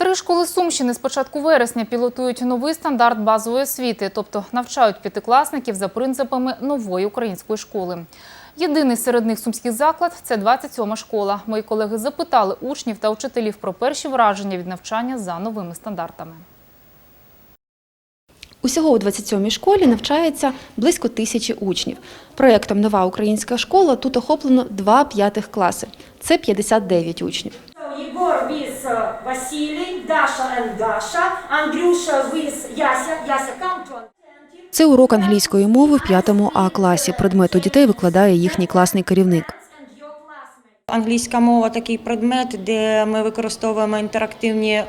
Три школи Сумщини з початку вересня пілотують новий стандарт базової освіти, тобто навчають п'ятикласників за принципами нової української школи. Єдиний серед них сумський заклад це 27-ма школа. Мої колеги запитали учнів та учителів про перші враження від навчання за новими стандартами. Усього у 27-й школі навчається близько тисячі учнів. Проєктом Нова українська школа тут охоплено два п'ятих класи. Це 59 учнів. Uh, Василий, Даша and Даша, Андрюша with Яся. Яся, come. Це урок англійської мови в 5 А класі. Предмет у дітей викладає їхній класний керівник. Англійська мова такий предмет, де ми використовуємо інтерактивні е,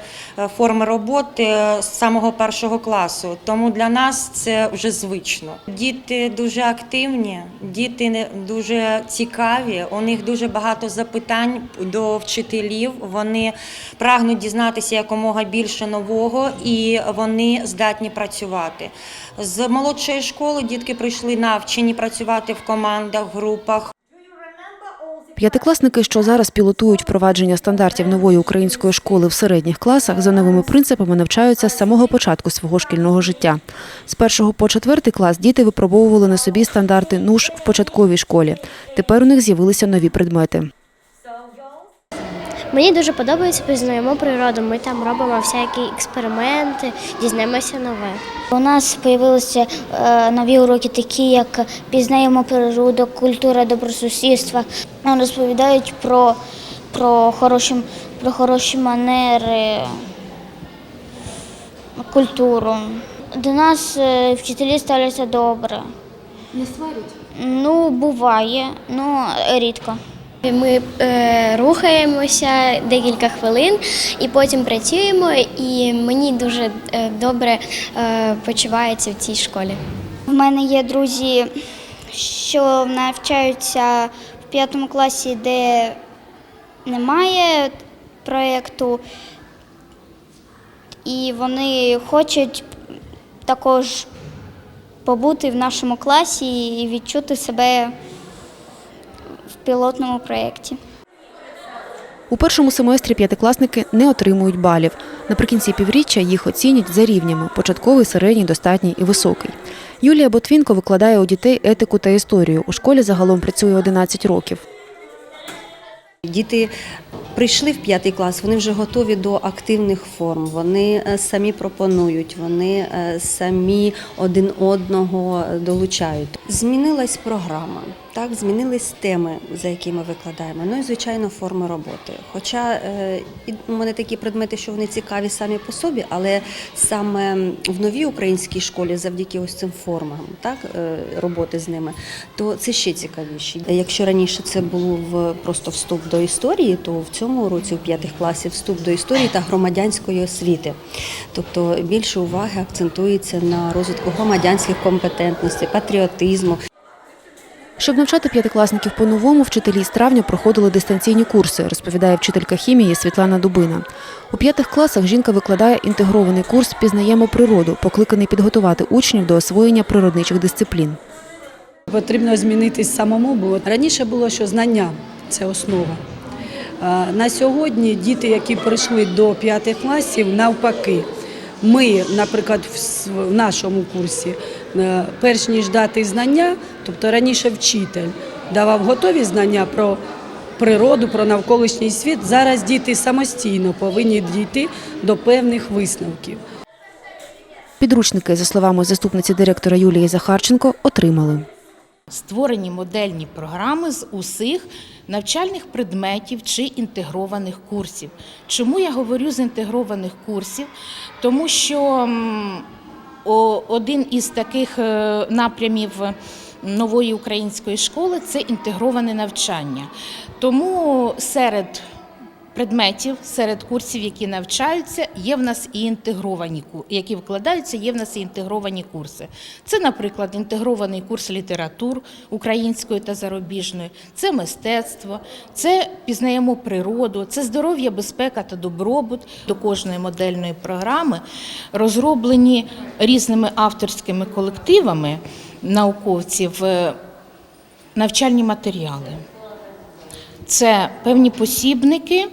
форми роботи з самого першого класу. Тому для нас це вже звично. Діти дуже активні, діти дуже цікаві. У них дуже багато запитань до вчителів. Вони прагнуть дізнатися якомога більше нового, і вони здатні працювати. З молодшої школи дітки прийшли навчені працювати в командах, групах. П'ятикласники, що зараз пілотують впровадження стандартів нової української школи в середніх класах, за новими принципами навчаються з самого початку свого шкільного життя. З першого по четвертий клас діти випробовували на собі стандарти НУШ в початковій школі. Тепер у них з'явилися нові предмети. Мені дуже подобається пізнаємо природу. Ми там робимо всякі експерименти, дізнаємося нове. У нас з'явилися е, нові уроки, такі як пізнаємо природу, культура добросусідства. Нам розповідають про, про, хороші, про хороші манери, культуру. До нас е, вчителі ставляться добре. Не сварять? Ну, буває, ну рідко. Ми е, рухаємося декілька хвилин і потім працюємо, і мені дуже е, добре е, почувається в цій школі. В мене є друзі, що навчаються в п'ятому класі, де немає проєкту, і вони хочуть також побути в нашому класі і відчути себе пілотному проєкті. У першому семестрі п'ятикласники не отримують балів. Наприкінці півріччя їх оцінять за рівнями – початковий, середній, достатній і високий. Юлія Ботвінко викладає у дітей етику та історію. У школі загалом працює 11 років. Діти прийшли в п'ятий клас, вони вже готові до активних форм. Вони е, самі пропонують, вони е, самі один одного долучають. Змінилась програма, так змінились теми, за які ми викладаємо. Ну і звичайно, форми роботи. Хоча е, у мене такі предмети, що вони цікаві самі по собі, але саме в новій українській школі, завдяки ось цим формам, так е, роботи з ними, то це ще цікавіше. Якщо раніше це було в просто вступ до історії, то в цьому році у п'ятих класів вступ до історії та громадянської освіти. Тобто більше уваги акцентується на розвитку громадянських компетентностей, патріотизму. Щоб навчати п'ятикласників по-новому, вчителі з травня проходили дистанційні курси, розповідає вчителька хімії Світлана Дубина. У п'ятих класах жінка викладає інтегрований курс «Пізнаємо природу», покликаний підготувати учнів до освоєння природничих дисциплін. Потрібно змінитись самому, бо раніше було, що знання це основа. На сьогодні діти, які прийшли до п'ятих класів, навпаки. Ми, наприклад, в нашому курсі, перш ніж дати знання, тобто раніше вчитель давав готові знання про природу, про навколишній світ. Зараз діти самостійно повинні дійти до певних висновків. Підручники, за словами заступниці директора Юлії Захарченко, отримали. Створені модельні програми з усіх навчальних предметів чи інтегрованих курсів. Чому я говорю з інтегрованих курсів? Тому що один із таких е, напрямів нової української школи це інтегроване навчання. Тому серед предметів серед курсів, які навчаються, є в нас і інтегровані які викладаються, є в нас і інтегровані курси. Це, наприклад, інтегрований курс літератур української та зарубіжної, це мистецтво, це пізнаємо природу, це здоров'я, безпека та добробут. До кожної модельної програми розроблені різними авторськими колективами науковців е, навчальні матеріали. Це певні посібники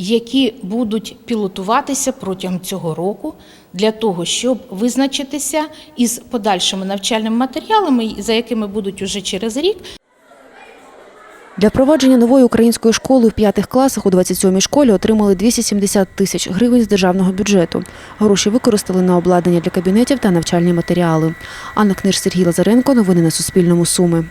які будуть пілотуватися протягом цього року для того, щоб визначитися із подальшими навчальними матеріалами, за якими будуть уже через рік Для впровадження нової української школи в п'ятих класах у 27-й школі отримали 270 тисяч гривень з державного бюджету. Гроші використали на обладнання для кабінетів та навчальні матеріали. Анна Книж, Сергій Лазаренко. Новини на Суспільному. Суми.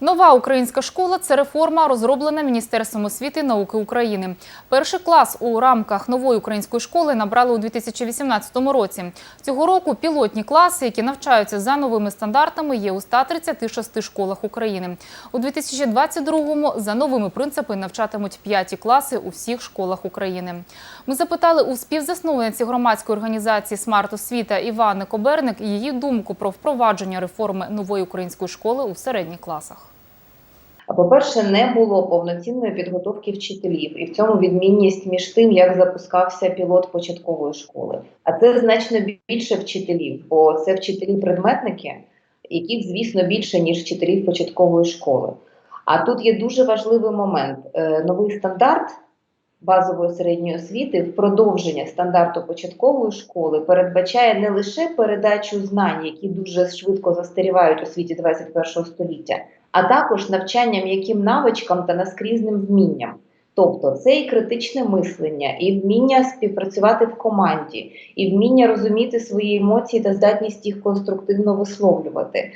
Нова українська школа це реформа, розроблена Міністерством освіти і науки України. Перший клас у рамках нової української школи набрали у 2018 році. Цього року пілотні класи, які навчаються за новими стандартами, є у 136 школах України. У 2022-му за новими принципами навчатимуть п'яті класи у всіх школах України. Ми запитали у співзасновниці громадської організації Смарт освіта Івани Коберник її думку про впровадження реформи нової української школи у середніх класах. По-перше, не було повноцінної підготовки вчителів, і в цьому відмінність між тим, як запускався пілот початкової школи. А це значно більше вчителів, бо це вчителі-предметники, яких, звісно, більше ніж вчителів початкової школи. А тут є дуже важливий момент: Е, новий стандарт базової середньої освіти в продовження стандарту початкової школи передбачає не лише передачу знань, які дуже швидко застарівають у світі 21 століття, а також навчання м'яким навичкам та наскрізним вмінням. Тобто це і критичне мислення, і вміння співпрацювати в команді, і вміння розуміти свої емоції та здатність їх конструктивно висловлювати.